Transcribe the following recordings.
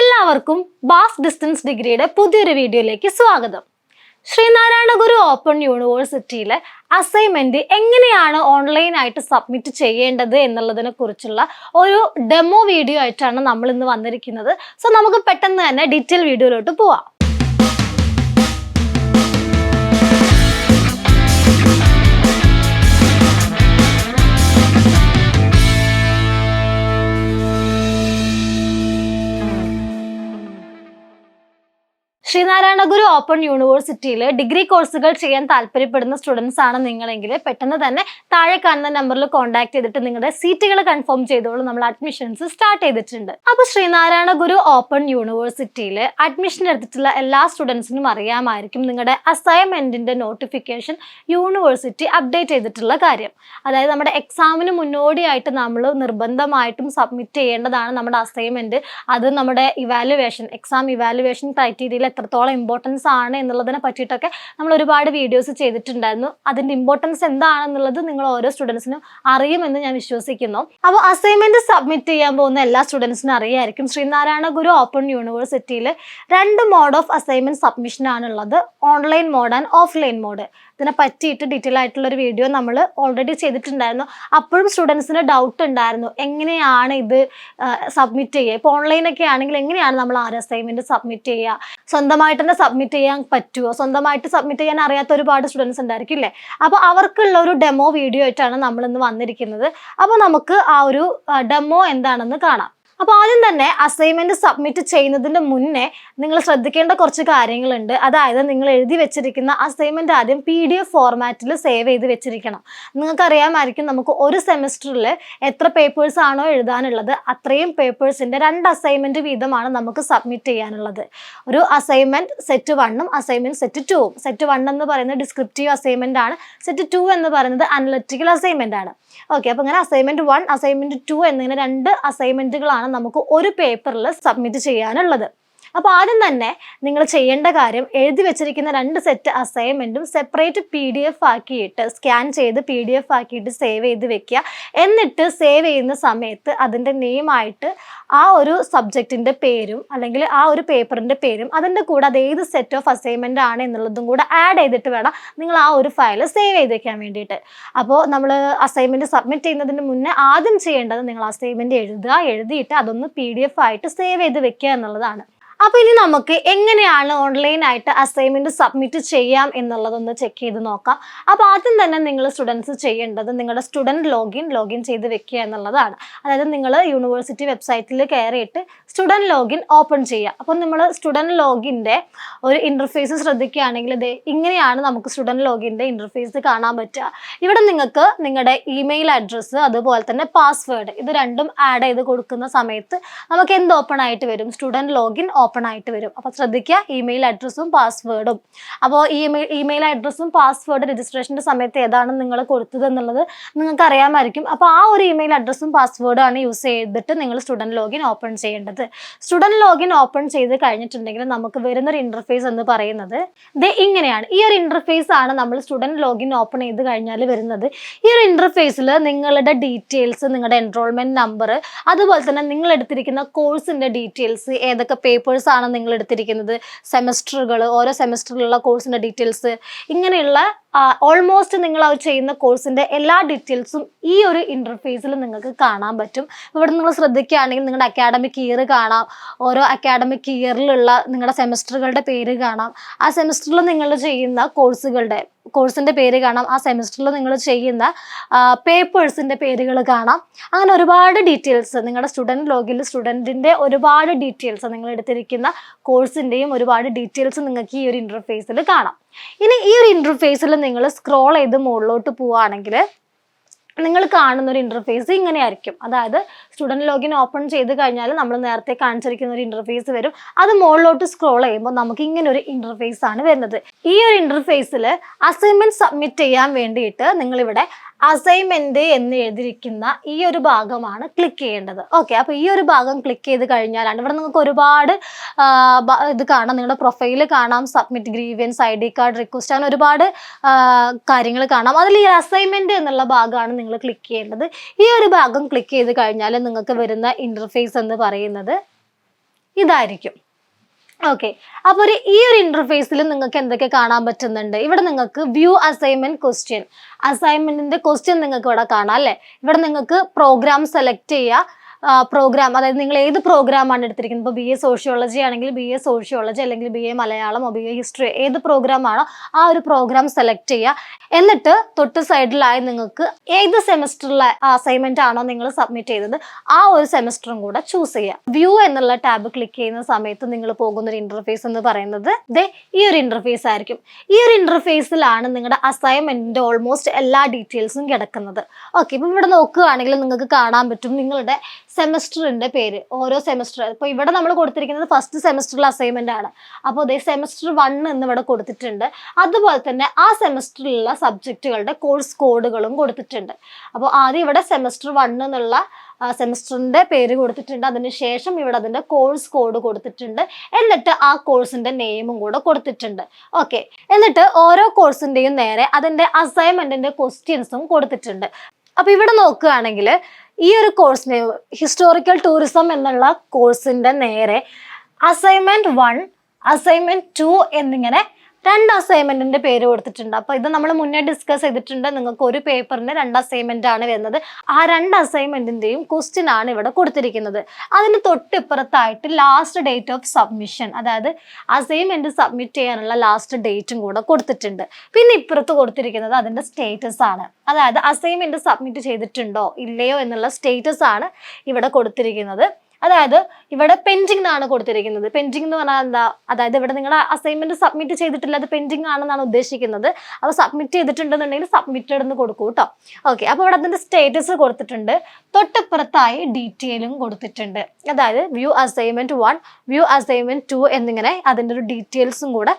എല്ലാവർക്കും ബാസ് ഡിസ്റ്റൻസ് ഡിഗ്രിയുടെ പുതിയൊരു വീഡിയോയിലേക്ക് സ്വാഗതം. ശ്രീനാരായണ ഗുരു ഓപ്പൺ യൂണിവേഴ്സിറ്റിയിലെ അസൈൻമെന്റ് എങ്ങനെയാണ് ഓൺലൈനായിട്ട് സബ്മിറ്റ് ചെയ്യേണ്ടത് എന്നുള്ളതിനെ കുറിച്ചുള്ള ഒരു ഡെമോ വീഡിയോ ആയിട്ടാണ് നമ്മൾ ഇന്ന് വന്നിരിക്കുന്നത്. സോ നമുക്ക് പെട്ടെന്ന് തന്നെ ഡീറ്റെയിൽ വീഡിയോയിലോട്ട് പോവാം. ശ്രീനാരായണ ഗുരു ഓപ്പൺ യൂണിവേഴ്സിറ്റിയിൽ ഡിഗ്രി കോഴ്സുകൾ ചെയ്യാൻ താല്പര്യപ്പെടുന്ന സ്റ്റുഡൻസ് ആണ് നിങ്ങളെങ്കിൽ പെട്ടെന്ന് തന്നെ താഴെ കാണുന്ന നമ്പറിൽ കോൺടാക്ട് ചെയ്തിട്ട് നിങ്ങളുടെ സീറ്റുകൾ കൺഫേം ചെയ്തോളൂ. നമ്മൾ അഡ്മിഷൻസ് സ്റ്റാർട്ട് ചെയ്തിട്ടുണ്ട്. അപ്പോൾ ശ്രീനാരായണ ഗുരു ഓപ്പൺ യൂണിവേഴ്സിറ്റിയിൽ അഡ്മിഷൻ എടുത്തിട്ടുള്ള എല്ലാ സ്റ്റുഡൻസിനും അറിയാമായിരിക്കും നിങ്ങളുടെ അസൈൻമെന്റിന്റെ നോട്ടിഫിക്കേഷൻ യൂണിവേഴ്സിറ്റി അപ്ഡേറ്റ് ചെയ്തിട്ടുള്ള കാര്യം. അതായത് നമ്മുടെ എക്സാമിന് മുന്നോടിയായിട്ട് നമ്മൾ നിർബന്ധമായിട്ടും സബ്മിറ്റ് ചെയ്യേണ്ടതാണ് നമ്മുടെ അസൈൻമെന്റ്. അത് നമ്മുടെ ഇവാലുവേഷൻ എക്സാം ഇവാലുവേഷൻ ക്രൈറ്റീരിയയിൽ എത്രത്തോളം ഇമ്പോർട്ടൻസ് ആണ് എന്നുള്ളതിനെ പറ്റിയിട്ടൊക്കെ നമ്മൾ ഒരുപാട് വീഡിയോസ് ചെയ്തിട്ടുണ്ടായിരുന്നു. അതിന്റെ ഇമ്പോർട്ടൻസ് എന്താണെന്നുള്ളത് നിങ്ങൾ ഓരോ സ്റ്റുഡൻസിനും അറിയുമെന്ന് ഞാൻ വിശ്വസിക്കുന്നു. അപ്പോൾ അസൈൻമെന്റ് സബ്മിറ്റ് ചെയ്യാൻ പോകുന്ന എല്ലാ സ്റ്റുഡൻസിനും അറിയായിരിക്കും. ശ്രീനാരായണ ഗുരു ഓപ്പൺ യൂണിവേഴ്സിറ്റിയിൽ രണ്ട് മോഡ് ഓഫ് അസൈൻമെന്റ് സബ്മിഷൻ ആണുള്ളത്. Online mode and offline mode ഇതിനെ പറ്റിയിട്ട് ഡീറ്റെയിൽ ആയിട്ടുള്ള ഒരു വീഡിയോ നമ്മൾ ഓൾറെഡി ചെയ്തിട്ടുണ്ടായിരുന്നു. അപ്പോഴും സ്റ്റുഡൻസിന് ഡൗട്ട് ഉണ്ടായിരുന്നു. എങ്ങനെയാണ് ഇത് സബ്മിറ്റ് ചെയ്യുക? ഇപ്പോൾ ഓൺലൈനൊക്കെ ആണെങ്കിൽ എങ്ങനെയാണ് നമ്മൾ ആർ അസൈൻമെന്റ് സബ്മിറ്റ് ചെയ്യുക? സ്വന്തമായിട്ട് തന്നെ സബ്മിറ്റ് ചെയ്യാൻ പറ്റുമോ സ്വന്തമായിട്ട് സബ്മിറ്റ് ചെയ്യാൻ അറിയാത്ത ഒരുപാട് സ്റ്റുഡൻസ് ഉണ്ടായിരിക്കും ഇല്ലേ? അപ്പോൾ അവർക്കുള്ള ഒരു ഡെമോ വീഡിയോ ആയിട്ടാണ് നമ്മൾ ഇന്ന് വന്നിരിക്കുന്നത്. അപ്പോൾ നമുക്ക് ആ ഒരു ഡെമോ എന്താണെന്ന് കാണാം. അപ്പോൾ ആദ്യം തന്നെ അസൈൻമെന്റ് സബ്മിറ്റ് ചെയ്യുന്നതിന് മുന്നേ നിങ്ങൾ ശ്രദ്ധിക്കേണ്ട കുറച്ച് കാര്യങ്ങളുണ്ട്. അതായത് നിങ്ങൾ എഴുതി വെച്ചിരിക്കുന്ന അസൈൻമെന്റ് ആദ്യം പി ഡി എഫ് ഫോർമാറ്റിൽ സേവ് ചെയ്ത് വെച്ചിരിക്കണം. നിങ്ങൾക്ക് അറിയാമായിരിക്കും നമുക്ക് ഒരു സെമിസ്റ്ററിൽ എത്ര പേപ്പേഴ്സ് ആണോ എഴുതാനുള്ളത് അത്രയും പേപ്പേഴ്സിന്റെ രണ്ട് അസൈൻമെന്റ് വീതമാണ് നമുക്ക് സബ്മിറ്റ് ചെയ്യാനുള്ളത്. ഒരു അസൈൻമെന്റ് സെറ്റ് വണ്ണും അസൈൻമെന്റ് സെറ്റ് ടുവും സെറ്റ് വൺ എന്ന് പറയുന്നത് ഡിസ്ക്രിപ്റ്റീവ് അസൈൻമെന്റ് ആണ്. സെറ്റ് ടു എന്ന് പറയുന്നത് അനലറ്റിക്കൽ അസൈൻമെന്റ് ആണ്. ഓക്കെ അപ്പോൾ അങ്ങനെ അസൈൻമെന്റ് വൺ അസൈൻമെന്റ് ടു എന്നിങ്ങനെ രണ്ട് അസൈൻമെന്റുകളാണ് നമുക്ക് ഒരു പേപ്പറിൽ സബ്മിറ്റ് ചെയ്യാനുള്ളത്. അപ്പോൾ ആദ്യം തന്നെ നിങ്ങൾ ചെയ്യേണ്ട കാര്യം എഴുതി വെച്ചിരിക്കുന്ന രണ്ട് സെറ്റ് അസൈൻമെന്റും സെപ്പറേറ്റ് പി ഡി എഫ് ആക്കിയിട്ട് സ്കാൻ ചെയ്ത് പി ഡി എഫ് ആക്കിയിട്ട് സേവ് ചെയ്ത് വെക്കുക. എന്നിട്ട് സേവ് ചെയ്യുന്ന സമയത്ത് അതിന്റെ നെയിമായിട്ട് ആ ഒരു സബ്ജക്റ്റിന്റെ പേരും അല്ലെങ്കിൽ ആ ഒരു പേപ്പറിന്റെ പേരും അതിന്റെ കൂടെ അത് ഏത് സെറ്റ് ഓഫ് അസൈൻമെന്റ് ആണ് എന്നുള്ളതും കൂടെ ആഡ് ചെയ്തിട്ട് വേണം നിങ്ങൾ ആ ഒരു ഫയൽ സേവ് ചെയ്ത് വെക്കാൻ വേണ്ടിയിട്ട്. അപ്പോൾ നമ്മൾ അസൈൻമെന്റ് സബ്മിറ്റ് ചെയ്യുന്നതിന് മുന്നേ ആദ്യം ചെയ്യേണ്ടത് നിങ്ങൾ അസൈൻമെന്റ് എഴുതുക എഴുതിയിട്ട് അതൊന്ന് പി ഡി എഫ് ആയിട്ട് സേവ് ചെയ്ത് വെക്കുക എന്നുള്ളതാണ്. അപ്പോൾ ഇനി നമുക്ക് എങ്ങനെയാണ് ഓൺലൈനായിട്ട് അസൈൻമെന്റ് സബ്മിറ്റ് ചെയ്യാം എന്നുള്ളതൊന്ന് ചെക്ക് ചെയ്ത് നോക്കാം. അപ്പൊ ആദ്യം തന്നെ നിങ്ങൾ സ്റ്റുഡൻസ് ചെയ്യേണ്ടത് നിങ്ങളുടെ സ്റ്റുഡന്റ് ലോഗിൻ ലോഗിൻ ചെയ്ത് വെക്കുക എന്നുള്ളതാണ്. അതായത് നിങ്ങൾ യൂണിവേഴ്സിറ്റി വെബ്സൈറ്റിൽ കയറിയിട്ട് സ്റ്റുഡന്റ് ലോഗിൻ ഓപ്പൺ ചെയ്യുക. അപ്പോൾ നമ്മൾ സ്റ്റുഡന്റ് ലോഗിന്റെ ഒരു ഇന്റർഫേസ് ശ്രദ്ധിക്കുകയാണെങ്കിൽ ഇത് ഇങ്ങനെയാണ് നമുക്ക് സ്റ്റുഡന്റ് ലോഗിന്റെ ഇന്റർഫേസ് കാണാൻ പറ്റുക. ഇവിടെ നിങ്ങൾക്ക് നിങ്ങളുടെ ഇമെയിൽ അഡ്രസ്സ് അതുപോലെ തന്നെ പാസ്വേഡ് ഇത് രണ്ടും ആഡ് ചെയ്ത് കൊടുക്കുന്ന സമയത്ത് നമുക്ക് എന്ത് ഓപ്പൺ ആയിട്ട് വരും? സ്റ്റുഡന്റ് ലോഗിൻ ഓപ്പൺ ആയിട്ട് വരും. അപ്പോൾ ശ്രദ്ധിക്കുക ഇമെയിൽ അഡ്രസ്സും പാസ്വേഡും അപ്പോൾ ഇമെയിൽ ഇമെയിൽ അഡ്രസ്സും പാസ്വേഡ് രജിസ്ട്രേഷന്റെ സമയത്ത് ഏതാണ് നിങ്ങൾ കൊടുത്തത് എന്നുള്ളത് നിങ്ങൾക്ക് അറിയാമായിരിക്കും. അപ്പോൾ ആ ഒരു ഇമെയിൽ അഡ്രസ്സും പാസ്വേഡും ആണ് യൂസ് ചെയ്തിട്ട് നിങ്ങൾ സ്റ്റുഡന്റ് ലോഗിൻ ഓപ്പൺ ചെയ്യേണ്ടത്. സ്റ്റുഡന്റ് ലോഗിൻ ഓപ്പൺ ചെയ്ത് കഴിഞ്ഞിട്ടുണ്ടെങ്കിൽ നമുക്ക് വരുന്നൊരു ഇന്റർഫേസ് എന്ന് പറയുന്നത് ഇത് ഇങ്ങനെയാണ്. ഈ ഒരു ഇന്റർഫേസ് ആണ് നമ്മൾ സ്റ്റുഡന്റ് ലോഗിൻ ഓപ്പൺ ചെയ്ത് കഴിഞ്ഞാൽ വരുന്നത്. ഈ ഒരു ഇന്റർഫേസിൽ നിങ്ങളുടെ ഡീറ്റെയിൽസ് നിങ്ങളുടെ എൻറോൾമെന്റ് നമ്പർ അതുപോലെ തന്നെ നിങ്ങൾ എടുത്തിരിക്കുന്ന കോഴ്സിന്റെ ഡീറ്റെയിൽസ് ഏതൊക്കെ പേപ്പേഴ്സ് ആണ് നിങ്ങൾ എടുത്തിരിക്കുന്നത് സെമസ്റ്ററുകൾ ഓരോ സെമസ്റ്ററിലുള്ള കോഴ്സിന്റെ ഡീറ്റെയിൽസ് ഇങ്ങനെയുള്ള ഓൾമോസ്റ്റ് നിങ്ങൾ അത് ചെയ്യുന്ന കോഴ്സിന്റെ എല്ലാ ഡീറ്റെയിൽസും ഈ ഒരു ഇന്റർഫേസിൽ നിങ്ങൾക്ക് കാണാൻ പറ്റും. ഇവിടെ നിങ്ങൾ ശ്രദ്ധിക്കുകയാണെങ്കിൽ നിങ്ങളുടെ അക്കാഡമിക് ഇയർ കാണാം. ഓരോ അക്കാഡമിക് ഇയറിലുള്ള നിങ്ങളുടെ സെമസ്റ്ററുകളുടെ പേര് കാണാം. ആ സെമസ്റ്ററിൽ നിങ്ങൾ ചെയ്യുന്ന കോഴ്സുകളുടെ കോഴ്സിന്റെ പേര് കാണാം. ആ സെമസ്റ്ററിൽ നിങ്ങൾ ചെയ്യുന്ന പേപ്പേഴ്സിന്റെ പേരുകൾ കാണാം. അങ്ങനെ ഒരുപാട് ഡീറ്റെയിൽസ് നിങ്ങളുടെ സ്റ്റുഡന്റ് ലോഗിൽ സ്റ്റുഡന്റിന്റെ ഒരുപാട് ഡീറ്റെയിൽസ് നിങ്ങൾ എടുത്തിരിക്കുന്ന കോഴ്സിന്റെയും ഒരുപാട് ഡീറ്റെയിൽസ് നിങ്ങൾക്ക് ഈ ഒരു ഇന്റർഫേസിൽ കാണാം. ഇനി ഈ ഒരു ഇന്റർഫേസിൽ നിങ്ങൾ സ്ക്രോൾ ചെയ്ത് മുകളിലോട്ട് പോവുകയാണെങ്കിൽ നിങ്ങൾ കാണുന്ന ഒരു ഇന്റർഫേസ് ഇങ്ങനെയായിരിക്കും അതായത് സ്റ്റുഡന്റ് ലോഗിൻ ഓപ്പൺ ചെയ്ത് കഴിഞ്ഞാൽ നമ്മൾ നേരത്തെ കാണിച്ചിരിക്കുന്ന ഒരു ഇന്റർഫേസ് വരും. അത് മുകളിലോട്ട് സ്ക്രോൾ ചെയ്യുമ്പോൾ നമുക്ക് ഇങ്ങനെ ഒരു ഇന്റർഫേസ് ആണ് വരുന്നത്. ഈ ഒരു ഇന്റർഫേസിൽ അസൈൻമെന്റ് സബ്മിറ്റ് ചെയ്യാൻ വേണ്ടിയിട്ട് നിങ്ങളിവിടെ അസൈൻമെന്റ് എന്ന് എഴുതിയിരിക്കുന്ന ഈ ഒരു ഭാഗമാണ് ക്ലിക്ക് ചെയ്യേണ്ടത്. ഓക്കെ അപ്പോൾ ഈ ഒരു ഭാഗം ക്ലിക്ക് ചെയ്ത് കഴിഞ്ഞാലാണ് ഇവിടെ നിങ്ങൾക്ക് ഒരുപാട് ഇത് കാണാം. നിങ്ങളുടെ പ്രൊഫൈൽ കാണാം. Submit grievance I D card request അങ്ങനെ ഒരുപാട് കാര്യങ്ങൾ കാണാം. അതിൽ ഈ അസൈൻമെന്റ് എന്നുള്ള ഭാഗമാണ് നിങ്ങൾ ക്ലിക്ക് ചെയ്യേണ്ടത്. ഈ ഒരു ഭാഗം ക്ലിക്ക് ചെയ്ത് കഴിഞ്ഞാൽ നിങ്ങൾക്ക് വരുന്ന ഇന്റർഫേസ് എന്ന് പറയുന്നത് ഇതായിരിക്കും. ഓക്കെ അപ്പോൾ ഒരു ഈ ഒരു ഇന്റർഫേസിൽ നിങ്ങൾക്ക് എന്തൊക്കെ കാണാൻ പറ്റുന്നുണ്ട്? ഇവിടെ നിങ്ങൾക്ക് വ്യൂ അസൈൻമെന്റ് ക്വസ്റ്റ്യൻ അസൈൻമെന്റിന്റെ ക്വസ്റ്റ്യൻ നിങ്ങൾക്ക് ഇവിടെ കാണാം അല്ലേ? ഇവിടെ നിങ്ങൾക്ക് പ്രോഗ്രാം സെലക്ട് ചെയ്യുക. പ്രോഗ്രാം അതായത് നിങ്ങൾ ഏത് പ്രോഗ്രാമാണ് എടുത്തിരിക്കുന്നത്? ഇപ്പോൾ ബി എ സോഷ്യോളജി ആണെങ്കിൽ ബി എ സോഷ്യോളജി അല്ലെങ്കിൽ ബി എ മലയാളമോ ബി എ ഹിസ്റ്ററി ഏത് പ്രോഗ്രാമാണോ ആ ഒരു പ്രോഗ്രാം സെലക്ട് ചെയ്യുക. എന്നിട്ട് തൊട്ട് സൈഡിലായി നിങ്ങൾക്ക് ഏത് സെമസ്റ്ററിലെ അസൈൻമെന്റ് ആണോ നിങ്ങൾ സബ്മിറ്റ് ചെയ്തത് ആ ഒരു സെമസ്റ്ററും കൂടെ ചൂസ് ചെയ്യുക. വ്യൂ എന്നുള്ള ടാബ് ക്ലിക്ക് ചെയ്യുന്ന സമയത്ത് നിങ്ങൾ പോകുന്ന ഒരു ഇന്റർഫേസ് എന്ന് പറയുന്നത് ദേ ഈ ഒരു ഇന്റർഫേസ് ആയിരിക്കും. ഈ ഒരു ഇന്റർഫേസിലാണ് നിങ്ങളുടെ അസൈൻമെന്റിന്റെ ഓൾമോസ്റ്റ് എല്ലാ ഡീറ്റെയിൽസും കിടക്കുന്നത്. ഓക്കെ ഇപ്പം ഇവിടെ നോക്കുകയാണെങ്കിൽ നിങ്ങൾക്ക് കാണാൻ പറ്റും നിങ്ങളുടെ സെമസ്റ്ററിന്റെ പേര് ഓരോ സെമസ്റ്റർ. ഇപ്പോൾ ഇവിടെ നമ്മൾ കൊടുത്തിരിക്കുന്നത് ഫസ്റ്റ് സെമസ്റ്ററിലെ അസൈൻമെന്റ് ആണ്. അപ്പോൾ അതേ സെമസ്റ്റർ വൺ എന്ന് ഇവിടെ കൊടുത്തിട്ടുണ്ട്. അതുപോലെ തന്നെ ആ സെമസ്റ്ററിലുള്ള സബ്ജക്റ്റുകളുടെ കോഴ്സ് കോഡുകളും കൊടുത്തിട്ടുണ്ട്. അപ്പോൾ ആദ്യം ഇവിടെ സെമസ്റ്റർ വൺ എന്നുള്ള സെമസ്റ്ററിന്റെ പേര് കൊടുത്തിട്ടുണ്ട്. അതിനുശേഷം ഇവിടെ അതിന്റെ കോഴ്സ് കോഡ് കൊടുത്തിട്ടുണ്ട്. എന്നിട്ട് ആ കോഴ്സിന്റെ നെയിമും കൂടെ കൊടുത്തിട്ടുണ്ട്. ഓക്കെ എന്നിട്ട് ഓരോ കോഴ്സിന്റെയും നേരെ അതിന്റെ അസൈൻമെന്റിന്റെ ക്വസ്റ്റ്യൻസും കൊടുത്തിട്ടുണ്ട്. അപ്പൊ ഇവിടെ നോക്കുകയാണെങ്കിൽ ഈ ഒരു കോഴ്സിന് ഹിസ്റ്റോറിക്കൽ ടൂറിസം എന്നുള്ള കോഴ്സിന്റെ നേരെ അസൈൻമെന്റ് വൺ അസൈൻമെന്റ് ടു എന്നിങ്ങനെ രണ്ട് അസൈൻമെന്റിന്റെ പേര് കൊടുത്തിട്ടുണ്ട്. അപ്പൊ ഇത് നമ്മൾ മുന്നേ ഡിസ്കസ് ചെയ്തിട്ടുണ്ട്. നിങ്ങൾക്ക് ഒരു പേപ്പറിന് രണ്ട് അസൈൻമെന്റ് ആണ് വരുന്നത്. ആ രണ്ട് അസൈൻമെന്റിന്റെയും ക്വസ്റ്റ്യൻ ആണ് ഇവിടെ കൊടുത്തിരിക്കുന്നത്. അതിന് തൊട്ടിപ്പുറത്തായിട്ട് ലാസ്റ്റ് ഡേറ്റ് ഓഫ് സബ്മിഷൻ അതായത് അസൈൻമെന്റ് സബ്മിറ്റ് ചെയ്യാനുള്ള ലാസ്റ്റ് ഡേറ്റും കൂടെ കൊടുത്തിട്ടുണ്ട്. പിന്നെ ഇപ്പുറത്ത് കൊടുത്തിരിക്കുന്നത് അതിന്റെ സ്റ്റേറ്റസ് ആണ്. അതായത് അസൈൻമെന്റ് സബ്മിറ്റ് ചെയ്തിട്ടുണ്ടോ ഇല്ലയോ എന്നുള്ള സ്റ്റേറ്റസ് ആണ് ഇവിടെ കൊടുത്തിരിക്കുന്നത്. അതായത് ഇവിടെ പെൻഡിങ് ആണ് കൊടുത്തിരിക്കുന്നത്. പെൻഡിങ് എന്ന് പറഞ്ഞാൽ എന്താ? അതായത് ഇവിടെ നിങ്ങൾ അസൈൻമെന്റ് സബ്മിറ്റ് ചെയ്തിട്ടില്ല അത് പെൻഡിങ് ആണെന്നാണ് ഉദ്ദേശിക്കുന്നത്. അപ്പോൾ സബ്മിറ്റ് ചെയ്തിട്ടുണ്ടെന്നുണ്ടെങ്കിൽ സബ്മിറ്റഡ് എന്ന് കൊടുക്കൂ കേട്ടോ ഓക്കെ അപ്പോൾ ഇവിടെ അതിന്റെ സ്റ്റേറ്റസ് കൊടുത്തിട്ടുണ്ട്. തൊട്ടപ്പുറത്തായി ഡീറ്റെയിലും കൊടുത്തിട്ടുണ്ട്. അതായത് view assignment one view assignment two എന്നിങ്ങനെ അതിന്റെ ഒരു ഡീറ്റെയിൽസും കൂടെ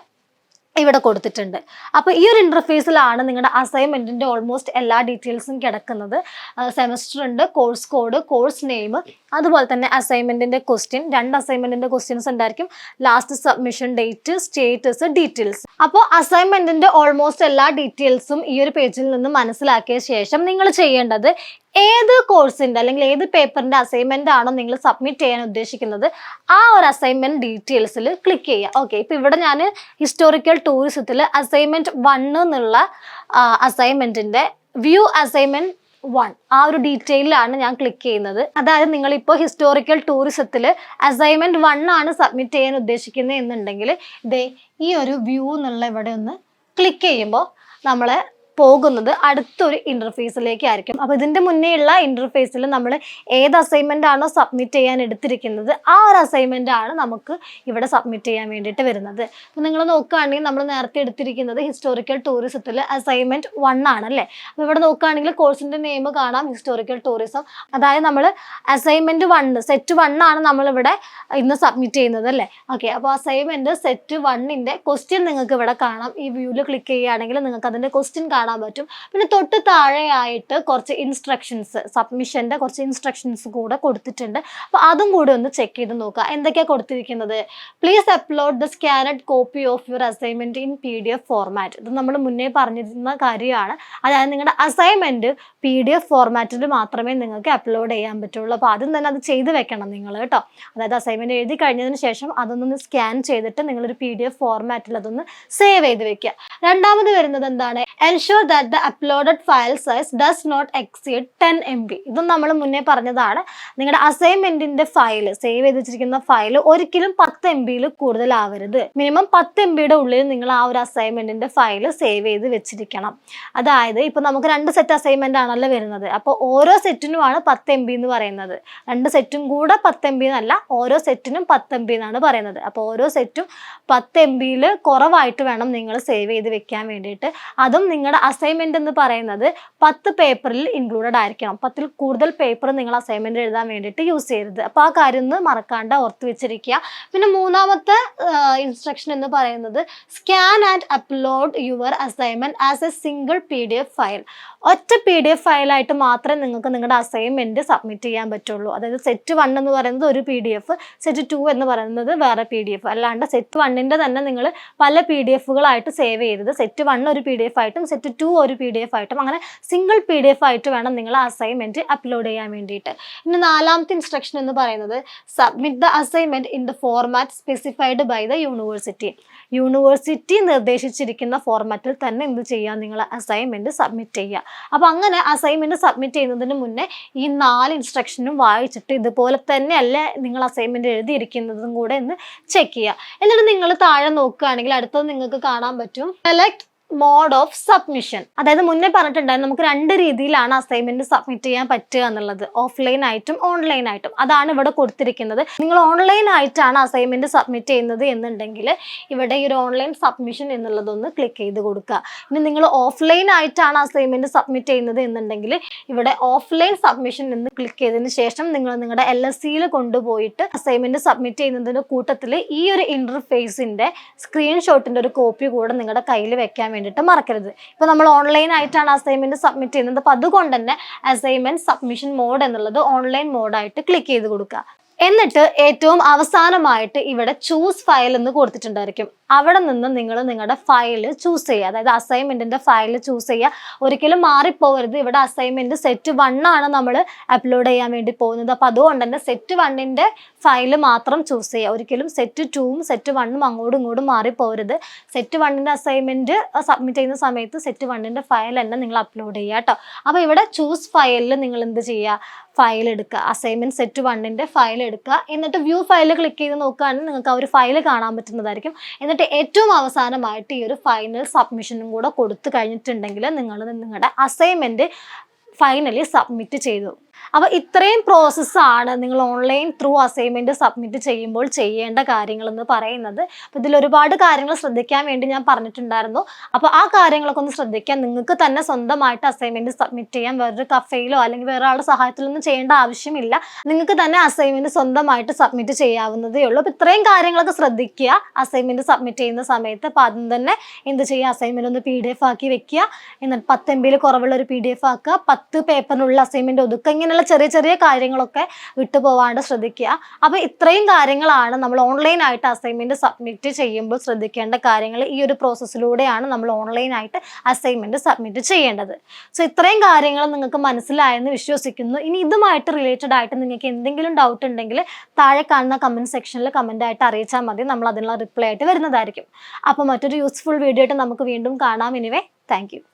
ഇവിടെ കൊടുത്തിട്ടുണ്ട്. അപ്പോൾ ഈ ഒരു ഇന്റർഫേസിലാണ് നിങ്ങളുടെ അസൈൻമെന്റിന്റെ ഓൾമോസ്റ്റ് എല്ലാ ഡീറ്റെയിൽസും കിടക്കുന്നത്. സെമസ്റ്റർ ഉണ്ട് കോഴ്സ് കോഡ് കോഴ്സ് നെയിം അതുപോലെ തന്നെ അസൈൻമെന്റിന്റെ ക്വസ്റ്റ്യൻ രണ്ട് അസൈൻമെന്റിന്റെ ക്വസ്റ്റ്യൻസ് ഉണ്ടായിരിക്കും. Last submission date status details അപ്പോൾ അസൈൻമെന്റിന്റെ ഓൾമോസ്റ്റ് എല്ലാ ഡീറ്റെയിൽസും ഈ ഒരു പേജിൽ നിന്ന് മനസ്സിലാക്കിയ ശേഷം നിങ്ങൾ ചെയ്യേണ്ടത് ഏത് കോഴ്സിന്റെ അല്ലെങ്കിൽ ഏത് പേപ്പറിന്റെ അസൈൻമെന്റ് ആണോ നിങ്ങൾ സബ്മിറ്റ് ചെയ്യാൻ ഉദ്ദേശിക്കുന്നത് ആ ഒരു അസൈൻമെന്റ് ഡീറ്റെയിൽസിൽ ക്ലിക്ക് ചെയ്യുക. ഓക്കെ ഇപ്പൊ ഇവിടെ ഞാൻ ഹിസ്റ്റോറിക്കൽ ടൂറിസത്തിൽ അസൈൻമെന്റ് വൺ എന്നുള്ള അസൈൻമെന്റിന്റെ വ്യൂ അസൈൻമെന്റ് വൺ ആ ഒരു ഡീറ്റെയിലാണ് ഞാൻ ക്ലിക്ക് ചെയ്യുന്നത്. അതായത് നിങ്ങളിപ്പോൾ ഹിസ്റ്റോറിക്കൽ ടൂറിസത്തിൽ അസൈൻമെന്റ് വൺ ആണ് സബ്മിറ്റ് ചെയ്യാൻ ഉദ്ദേശിക്കുന്നത് എന്നുണ്ടെങ്കിൽ ദേ ഈ ഒരു വ്യൂ എന്നുള്ള ഇവിടെ ഒന്ന് ക്ലിക്ക് ചെയ്യുമ്പോൾ നമ്മളെ പോകുന്നത് അടുത്തൊരു ഇന്റർഫേസിലേക്ക് ആയിരിക്കും അപ്പോൾ ഇതിന്റെ മുന്നേ ഉള്ള ഇന്റർഫേസിൽ നമ്മൾ ഏത് അസൈൻമെന്റ് ആണോ സബ്മിറ്റ് ചെയ്യാൻ എടുത്തിരിക്കുന്നത് ആ ഒരു അസൈൻമെന്റ് ആണ് നമുക്ക് ഇവിടെ സബ്മിറ്റ് ചെയ്യാൻ വേണ്ടിയിട്ട് വരുന്നത്. അപ്പോൾ നിങ്ങൾ നോക്കുകയാണെങ്കിൽ നമ്മൾ നേരത്തെ എടുത്തിരിക്കുന്നത് ഹിസ്റ്റോറിക്കൽ ടൂറിസത്തിൽ അസൈൻമെന്റ് വൺ ആണല്ലേ അപ്പോൾ ഇവിടെ നോക്കുകയാണെങ്കിൽ കോഴ്സിന്റെ നെയിം കാണാം ഹിസ്റ്റോറിക്കൽ ടൂറിസം അതായത് നമ്മൾ അസൈൻമെന്റ് വൺ സെറ്റ് വൺ ആണ് നമ്മളിവിടെ ഇന്ന് സബ്മിറ്റ് ചെയ്യുന്നത് അല്ലേ? ഓക്കെ അപ്പോൾ അസൈൻമെന്റ് സെറ്റ് വണ്ണിന്റെ ക്വസ്റ്റ്യൻ നിങ്ങൾക്ക് ഇവിടെ കാണാം. ഈ വ്യൂവിൽ ക്ലിക്ക് ചെയ്യുകയാണെങ്കിൽ നിങ്ങൾക്ക് അതിന്റെ ക്വസ്റ്റ്യൻ കാണാൻ പറ്റും. പിന്നെ തൊട്ട് താഴെയായിട്ട് കുറച്ച് ഇൻസ്ട്രക്ഷൻസ് സബ്മിഷന്റെ കുറച്ച് ഇൻസ്ട്രക്ഷൻസ് കൂടെ കൊടുത്തിട്ടുണ്ട്. അപ്പോൾ അതും കൂടെ ഒന്ന് ചെക്ക് ചെയ്ത് നോക്കുക. എന്തൊക്കെയാണ് കൊടുത്തിരിക്കുന്നത്? Please upload the scanned copy of your assignment in P D F format ഇത് നമ്മൾ മുന്നേ പറഞ്ഞിരുന്ന കാര്യമാണ്. അതായത് നിങ്ങളുടെ അസൈൻമെന്റ് പി ഡി എഫ് ഫോർമാറ്റിൽ മാത്രമേ നിങ്ങൾക്ക് അപ്ലോഡ് ചെയ്യാൻ പറ്റുള്ളൂ. അപ്പോൾ ആദ്യം തന്നെ അത് ചെയ്ത് വെക്കണം നിങ്ങൾ കേട്ടോ. അതായത് അസൈൻമെന്റ് എഴുതി കഴിഞ്ഞതിന് ശേഷം അതൊന്നൊന്ന് സ്കാൻ ചെയ്തിട്ട് നിങ്ങളൊരു പി ഡി എഫ് ഫോർമാറ്റിൽ അതൊന്ന് സേവ് ചെയ്ത് വെക്കുക. രണ്ടാമത് വരുന്നത് എന്താണ്? Ensure that the uploaded file size does not exceed ten M B ഇതും നമ്മൾ മുന്നേ പറഞ്ഞതാണ്. നിങ്ങളുടെ അസൈൻമെന്റിന്റെ ഫയൽ സേവ് ചെയ്ത് വെച്ചിരിക്കുന്ന ഫയൽ ഒരിക്കലും പത്ത് എം ബിയിൽ കൂടുതലാവരുത്. മിനിമം പത്ത് എം ബിയുടെ ഉള്ളിൽ നിങ്ങൾ ആ ഒരു അസൈൻമെന്റിന്റെ ഫയൽ സേവ് ചെയ്ത് വെച്ചിരിക്കണം. അതായത് ഇപ്പൊ നമുക്ക് രണ്ട് സെറ്റ് അസൈൻമെന്റ് ആണല്ലോ വരുന്നത്. അപ്പോൾ ഓരോ സെറ്റിനുമാണ് പത്ത് എം ബി എന്ന് പറയുന്നത്. രണ്ട് സെറ്റും കൂടെ പത്ത് എം ബി എന്നല്ല ഓരോ സെറ്റിനും പത്ത് എം ബി എന്നാണ് പറയുന്നത്. അപ്പോൾ ഓരോ സെറ്റും പത്ത് എം ബിയിൽ കുറവായിട്ട് വേണം നിങ്ങൾ സേവ് ചെയ്ത് വെക്കാൻ വേണ്ടിയിട്ട്. അതും നിങ്ങളുടെ അസൈൻമെന്റ് എന്ന് പറയുന്നത് പത്ത് പേപ്പറിൽ ഇൻക്ലൂഡഡ് ആയിരിക്കണം. പത്തിൽ കൂടുതൽ പേപ്പർ നിങ്ങൾ അസൈൻമെന്റ് എഴുതാൻ വേണ്ടിയിട്ട് യൂസ് ചെയ്യരുത്. അപ്പോൾ ആ കാര്യം ഒന്ന് മറക്കാണ്ട് ഓർത്ത് വെച്ചിരിക്കുക. പിന്നെ മൂന്നാമത്തെ ഇൻസ്ട്രക്ഷൻ എന്ന് പറയുന്നത് scan and upload your assignment as a single P D F file ഒറ്റ പി ഡി എഫ് ഫയലായിട്ട് മാത്രമേ നിങ്ങൾക്ക് നിങ്ങളുടെ അസൈൻമെന്റ് സബ്മിറ്റ് ചെയ്യാൻ പറ്റുള്ളൂ. അതായത് സെറ്റ് വൺ എന്ന് പറയുന്നത് ഒരു P D F set two എന്ന് പറയുന്നത് വേറെ പി ഡി എഫ് അല്ലാണ്ട് സെറ്റ് വണ്ണിന്റെ തന്നെ നിങ്ങൾ പല പി ഡി എഫുകളായിട്ട് സേവ് ചെയ്തത് സെറ്റ് വൺ ഒരു പി ഡി എഫ് ആയിട്ടും സെറ്റ് ടു ഒരു പി ഡി എഫ് ആയിട്ടും അങ്ങനെ സിംഗിൾ പി ഡി എഫ് ആയിട്ട് വേണം നിങ്ങൾ അസൈൻമെന്റ് അപ്ലോഡ് ചെയ്യാൻ വേണ്ടിയിട്ട്. ഇനി നാലാമത്തെ ഇൻസ്ട്രക്ഷൻ എന്ന് പറയുന്നത് submit the assignment in the format specified by the university university നിർദ്ദേശിച്ചിരിക്കുന്ന ഫോർമാറ്റിൽ തന്നെ എന്ത് ചെയ്യുക? നിങ്ങൾ അസൈൻമെന്റ് സബ്മിറ്റ് ചെയ്യുക. അപ്പോൾ അങ്ങനെ അസൈൻമെന്റ് സബ്മിറ്റ് ചെയ്യുന്നതിന് മുന്നേ ഈ നാല് ഇൻസ്ട്രക്ഷനും വായിച്ചിട്ട് ഇതുപോലെ തന്നെയല്ലേ നിങ്ങൾ അസൈൻമെന്റ് എഴുതിയിരിക്കുന്നതും കൂടെ ഒന്ന് ചെക്ക് ചെയ്യുക. എന്നിട്ട് നിങ്ങൾ താഴെ നോക്കുകയാണെങ്കിൽ അടുത്തത് നിങ്ങൾക്ക് കാണാൻ പറ്റും. സെലക്ട് മോഡ് ഓഫ് സബ്മിഷൻ അതായത് മുന്നേ പറഞ്ഞിട്ടുണ്ടായിരുന്നു നമുക്ക് രണ്ട് രീതിയിലാണ് അസൈൻമെന്റ് സബ്മിറ്റ് ചെയ്യാൻ പറ്റുക എന്നുള്ളത്. ഓഫ്ലൈൻ ആയിട്ടും ഓൺലൈൻ ആയിട്ടും. അതാണ് ഇവിടെ കൊടുത്തിരിക്കുന്നത്. നിങ്ങൾ ഓൺലൈൻ ആയിട്ടാണ് അസൈൻമെന്റ് സബ്മിറ്റ് ചെയ്യുന്നത് എന്നുണ്ടെങ്കിൽ ഇവിടെ ഈ ഒരു ഓൺലൈൻ സബ്മിഷൻ എന്നുള്ളതൊന്ന് ക്ലിക്ക് ചെയ്ത് കൊടുക്കുക. ഇനി നിങ്ങൾ ഓഫ്ലൈൻ ആയിട്ടാണ് അസൈൻമെന്റ് സബ്മിറ്റ് ചെയ്യുന്നത് എന്നുണ്ടെങ്കിൽ ഇവിടെ ഓഫ്ലൈൻ സബ്മിഷൻ എന്ന് ക്ലിക്ക് ചെയ്തതിന് ശേഷം നിങ്ങൾ നിങ്ങളുടെ എൽ എസ് സിയിൽ കൊണ്ടുപോയിട്ട് അസൈൻമെന്റ് സബ്മിറ്റ് ചെയ്യുന്നതിന്റെ കൂട്ടത്തിൽ ഈ ഒരു ഇന്റർഫേസിന്റെ സ്ക്രീൻഷോട്ടിന്റെ ഒരു കോപ്പി കൂടെ നിങ്ങളുടെ കയ്യിൽ വെക്കാൻ വേണ്ടിയിട്ട് മറക്കരുത്. ഇപ്പൊ നമ്മൾ ഓൺലൈൻ ആയിട്ടാണ് അസൈൻമെന്റ് സബ്മിറ്റ് ചെയ്യുന്നത്. അപ്പൊ അതുകൊണ്ട് തന്നെ അസൈൻമെന്റ് സബ്മിഷൻ മോഡ് എന്നുള്ളത് ഓൺലൈൻ മോഡായിട്ട് ക്ലിക്ക് ചെയ്ത് കൊടുക്കുക. എന്നിട്ട് ഏറ്റവും അവസാനമായിട്ട് ഇവിടെ ചൂസ് ഫയൽ എന്ന് കൊടുത്തിട്ടുണ്ടായിരിക്കും. അവിടെ നിന്ന് നിങ്ങൾ നിങ്ങളുടെ ഫയൽ ചൂസ് ചെയ്യുക. അതായത് അസൈൻമെന്റിന്റെ ഫയൽ ചൂസ് ചെയ്യുക. ഒരിക്കലും മാറിപ്പോകരുത്. ഇവിടെ അസൈൻമെന്റ് സെറ്റ് വൺ ആണ് നമ്മൾ അപ്ലോഡ് ചെയ്യാൻ വേണ്ടി പോകുന്നത്. അപ്പോൾ അതുകൊണ്ട് തന്നെ സെറ്റ് വണ്ണിന്റെ ഫയൽ മാത്രം ചൂസ് ചെയ്യുക. ഒരിക്കലും സെറ്റ് ടൂവും സെറ്റ് വണ്ണും അങ്ങോട്ടും ഇങ്ങോട്ടും മാറിപ്പോകരുത്. സെറ്റ് വണ്ണിന്റെ അസൈൻമെന്റ് സബ്മിറ്റ് ചെയ്യുന്ന സമയത്ത് സെറ്റ് വണ്ണിന്റെ ഫയൽ തന്നെ നിങ്ങൾ അപ്ലോഡ് ചെയ്യുക കേട്ടോ അപ്പോൾ ഇവിടെ ചൂസ് ഫയലിൽ നിങ്ങൾ എന്ത് ചെയ്യുക? ഫയൽ എടുക്കുക. അസൈൻമെന്റ് സെറ്റ് വണ്ണിന്റെ ഫയൽ എടുക്കുക. എന്നിട്ട് വ്യൂ ഫയൽ ക്ലിക്ക് ചെയ്ത് നോക്കുകയാണെങ്കിൽ നിങ്ങൾക്ക് ആ ഒരു ഫയൽ കാണാൻ പറ്റുന്നതായിരിക്കും. എന്നിട്ട് ഏറ്റവും അവസാനമായിട്ട് ഈ ഒരു ഫൈനൽ സബ്മിഷനും കൂടെ കൊടുത്തു കഴിഞ്ഞിട്ടുണ്ടെങ്കിൽ നിങ്ങൾ നിങ്ങളുടെ അസൈൻമെന്റ് ഫൈനലി സബ്മിറ്റ് ചെയ്തു. അപ്പോൾ ഇത്രയും പ്രോസസ്സാണ് നിങ്ങൾ ഓൺലൈൻ ത്രൂ അസൈൻമെന്റ് സബ്മിറ്റ് ചെയ്യുമ്പോൾ ചെയ്യേണ്ട കാര്യങ്ങൾ എന്ന് പറയുന്നത്. അപ്പോൾ ഇതിൽ ഒരുപാട് കാര്യങ്ങൾ ശ്രദ്ധിക്കാൻ വേണ്ടി ഞാൻ പറഞ്ഞിട്ടുണ്ടായിരുന്നു. അപ്പോൾ ആ കാര്യങ്ങളൊക്കെ ഒന്ന് ശ്രദ്ധിക്കാൻ നിങ്ങൾക്ക് തന്നെ സ്വന്തമായിട്ട് അസൈൻമെന്റ് സബ്മിറ്റ് ചെയ്യാൻ വേറൊരു കഫയിലോ അല്ലെങ്കിൽ വേറെ ആളുടെ സഹായത്തിലൊന്നും ചെയ്യേണ്ട ആവശ്യമില്ല. നിങ്ങൾക്ക് തന്നെ അസൈൻമെന്റ് സ്വന്തമായിട്ട് സബ്മിറ്റ് ചെയ്യാവുന്നതേ ഉള്ളൂ. അപ്പോൾ ഇത്രയും കാര്യങ്ങളൊക്കെ ശ്രദ്ധിക്കുക. അസൈൻമെന്റ് സബ്മിറ്റ് ചെയ്യുന്ന സമയത്ത് അപ്പോൾ ആദ്യം തന്നെ എന്ത് ചെയ്യുക? അസൈൻമെന്റ് ഒന്ന് പി ഡി എഫ് ആക്കി വെക്കുക. എന്നിട്ട് പത്ത് എം ബിയിൽ കുറവുള്ള ഒരു പി ഡി എഫ് ആക്കുക. പത്ത് പേപ്പറിനുള്ള അസൈൻമെന്റ് ഒതുക്കുക. ഇങ്ങനെയുള്ള ചെറിയ ചെറിയ കാര്യങ്ങളൊക്കെ വിട്ടുപോവാണ്ട് ശ്രദ്ധിക്കുക. അപ്പോൾ ഇത്രയും കാര്യങ്ങളാണ് നമ്മൾ ഓൺലൈൻ ആയിട്ട് അസൈൻമെന്റ് സബ്മിറ്റ് ചെയ്യുമ്പോൾ ശ്രദ്ധിക്കേണ്ട കാര്യങ്ങൾ ഈ ഒരു പ്രോസസ്സിലൂടെയാണ് നമ്മൾ ഓൺലൈൻ ആയിട്ട് അസൈൻമെന്റ് സബ്മിറ്റ് ചെയ്യേണ്ടത്. സോ ഇത്രയും കാര്യങ്ങൾ നിങ്ങൾക്ക് മനസ്സിലായെന്ന് വിശ്വസിക്കുന്നു. ഇനി ഇതുമായിട്ട് റിലേറ്റഡ് ആയിട്ട് നിങ്ങൾക്ക് എന്തെങ്കിലും ഡൗട്ട് ഉണ്ടെങ്കിൽ താഴെ കാണുന്ന കമന്റ് സെക്ഷനിൽ കമന്റ് ആയിട്ട് അറിയിച്ചാൽ മതി. നമ്മൾ അതിനുള്ള റിപ്ലൈ ആയിട്ട് വരുന്നതായിരിക്കും. അപ്പോൾ മറ്റൊരു യൂസ്ഫുൾ വീഡിയോ ആയിട്ട് നമുക്ക് വീണ്ടും കാണാം. ഇനിവേ താങ്ക്